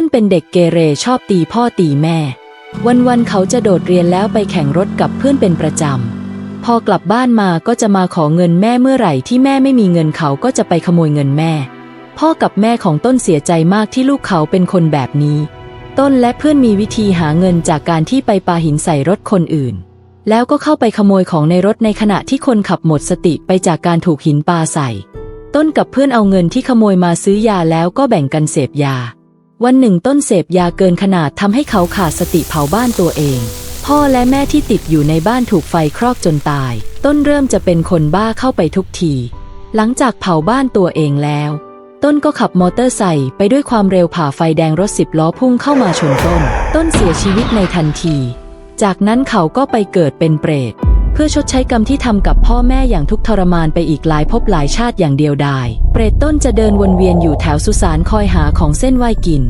ต้นเป็นเด็กเกเรชอบตีพ่อตีแม่ วันๆเขาจะโดดเรียนแล้วไปแข่งรถกับเพื่อนเป็นประจำ พอกลับบ้านมาก็จะมาขอเงินแม่เมื่อไหร่ที่แม่ไม่มีเงินเขาก็จะไปขโมยเงินแม่ พ่อกับแม่ของต้นเสียใจมากที่ลูกเขาเป็นคนแบบนี้ ต้นและเพื่อนมีวิธีหาเงินจากการที่ไปปาหินใส่รถคนอื่น แล้วก็เข้าไปขโมยของในรถในขณะที่คนขับหมดสติไปจากการถูกหินปาใส่ ต้นกับเพื่อนเอาเงินที่ขโมยมาซื้อยาแล้วก็แบ่งกันเสพยา วันหนึ่งต้นเสพยาเกินขนาดทำให้เขาขาดสติเผาบ้านตัวเอง พ่อและแม่ที่ติดอยู่ในบ้านถูกไฟครอกจนตาย ต้นเริ่มจะเป็นคนบ้าเข้าไปทุกที หลังจากเผาบ้านตัวเองแล้ว ต้นก็ขับมอเตอร์ไซค์ไปด้วยความเร็วผ่าไฟแดงรถสิบล้อพุ่งเข้ามาชนต้น ต้นเสียชีวิตในทันที จากนั้นเขาก็ไปเกิดเป็นเปรต พื่อชดใช้กรรมที่ทำกับพ่อแม่อย่างทุกทรมานไปอีกหลายภพหลายชาติอย่างเดียวดาย เปรตต้นจะเดินวนเวียนอยู่แถวสุสานคอยหาของเส้นไหว้กิน